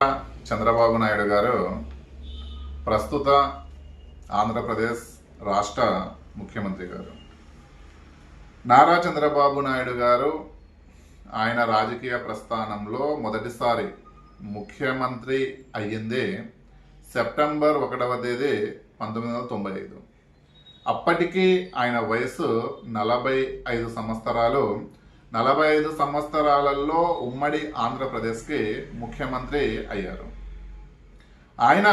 చంద్రబాబు నాయుడు గారు ప్రస్తుత ఆంధ్రప్రదేశ్ రాష్ట్ర ముఖ్యమంత్రి గారు. నారా చంద్రబాబు నాయుడు గారు ఆయన రాజకీయ ప్రస్థానంలో మొదటిసారి ముఖ్యమంత్రి అయ్యింది సెప్టెంబర్ ఒకటవ తేదీ పంతొమ్మిది వందల తొంభై ఐదు. అప్పటికి ఆయన వయసు నలభై ఐదు సంవత్సరాలు నలభై ఐదు సంవత్సరాలలో ఉమ్మడి ఆంధ్రప్రదేశ్కి ముఖ్యమంత్రి అయ్యారు. ఆయన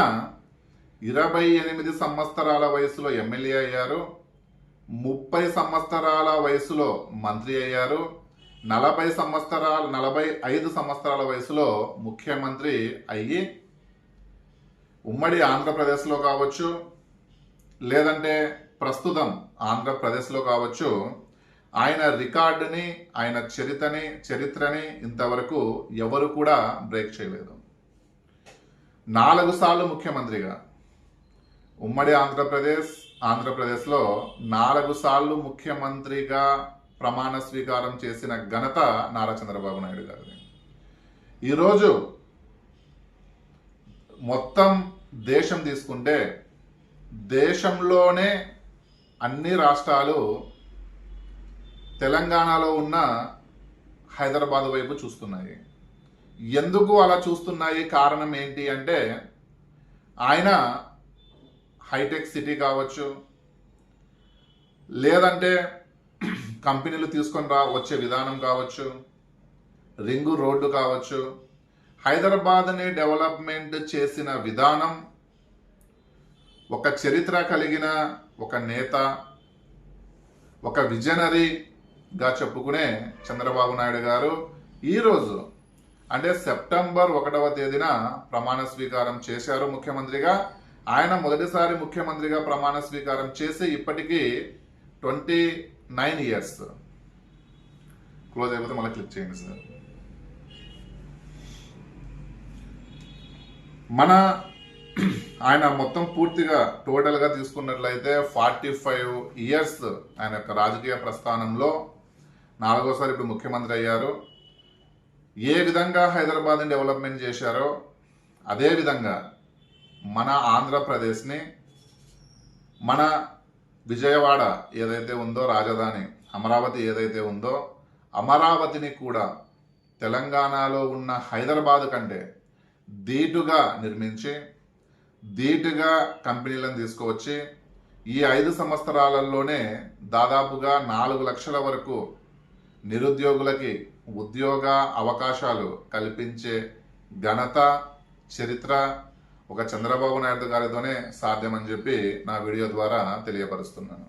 ఇరవై ఎనిమిది సంవత్సరాల వయసులో ఎమ్మెల్యే అయ్యారు. ముప్పై సంవత్సరాల వయసులో మంత్రి అయ్యారు. నలభై సంవత్సరాల నలభై ఐదు సంవత్సరాల వయసులో ముఖ్యమంత్రి అయ్యి ఉమ్మడి ఆంధ్రప్రదేశ్లో కావచ్చు లేదంటే ప్రస్తుతం ఆంధ్రప్రదేశ్లో కావచ్చు ఆయన రికార్డుని ఆయన చరితని చరిత్రని ఇంతవరకు ఎవరు కూడా బ్రేక్ చేయలేదు. నాలుగు సార్లు ముఖ్యమంత్రిగా. ఉమ్మడి ఆంధ్రప్రదేశ్ ఆంధ్రప్రదేశ్లో నాలుగు సార్లు ముఖ్యమంత్రిగా ప్రమాణ స్వీకారం చేసిన ఘనత నారా చంద్రబాబు నాయుడు గారిది. ఈరోజు మొత్తం దేశం తీసుకుంటే దేశంలోనే అన్ని రాష్ట్రాలు తెలంగాణలో ఉన్న హైదరాబాద్ వైపు చూస్తున్నాయి. ఎందుకు అలా చూస్తున్నాయి? కారణం ఏంటి అంటే ఆయన హైటెక్ సిటీ కావచ్చు లేదంటే కంపెనీలు తీసుకొని రా వచ్చే విధానం కావచ్చు రింగు రోడ్డు కావచ్చు హైదరాబాద్ని డెవలప్మెంట్ చేసిన విధానం ఒక చరిత్ర కలిగిన ఒక నేత ఒక విజనరీ గా చెప్పుకునే చంద్రబాబు నాయుడు గారు ఈరోజు అంటే సెప్టెంబర్ ఒకటవ తేదీన ప్రమాణ స్వీకారం చేశారు ముఖ్యమంత్రిగా. ఆయన మొదటిసారి ముఖ్యమంత్రిగా ప్రమాణ స్వీకారం చేసి ఇప్పటికీ ట్వంటీ నైన్ ఇయర్స్. క్లోజ్ అయిపోతే మళ్ళీ క్లిక్ చేయండి సార్. మన ఆయన మొత్తం పూర్తిగా టోటల్గా తీసుకున్నట్లయితే ఫార్టీ ఫైవ్ ఇయర్స్ ఆయన యొక్క రాజకీయ ప్రస్థానంలో నాలుగోసారి ఇప్పుడు ముఖ్యమంత్రి అయ్యారు. ఏ విధంగా హైదరాబాద్ని డెవలప్మెంట్ చేశారో అదే విధంగా మన ఆంధ్రప్రదేశ్ని మన విజయవాడ ఏదైతే ఉందో రాజధాని అమరావతి ఏదైతే ఉందో అమరావతిని కూడా తెలంగాణలో ఉన్న హైదరాబాద్ కంటే ధీటుగా నిర్మించి ధీటుగా కంపెనీలను తీసుకువచ్చి ఈ ఐదు సంవత్సరాలలోనే దాదాపుగా నాలుగు లక్షల వరకు నిరుద్యోగులకి ఉద్యోగ అవకాశాలు కల్పించే ఘనత చరిత్ర ఒక చంద్రబాబు నాయుడు గారితోనే సాధ్యమని చెప్పి నా వీడియో ద్వారా తెలియపరుస్తున్నాను.